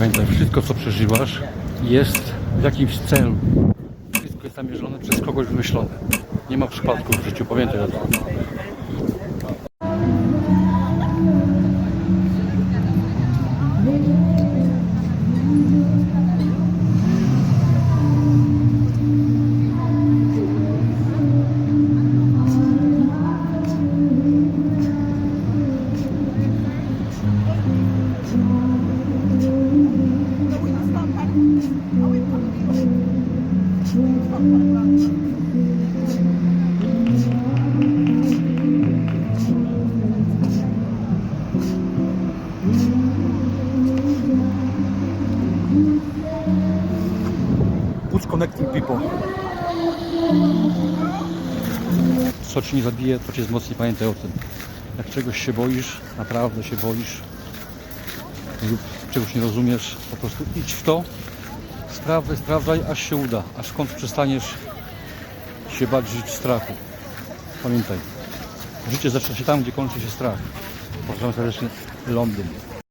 Pamiętaj, wszystko co przeżywasz jest w jakimś celu. Wszystko jest zamierzone przez kogoś wymyślone. Nie ma przypadków w życiu, pamiętaj o tym. Who's connecting people? Co ci nie zabije, to cię wzmocni, pamiętaj o tym. Jak czegoś się boisz, naprawdę się boisz lub czegoś nie rozumiesz, po prostu idź w to, sprawdzaj, sprawdzaj, aż się uda, aż w końcu przestaniesz się bać żyć strachu. Pamiętaj, życie zaczyna się tam, gdzie kończy się strach. Pozdrawiam serdecznie Londyn.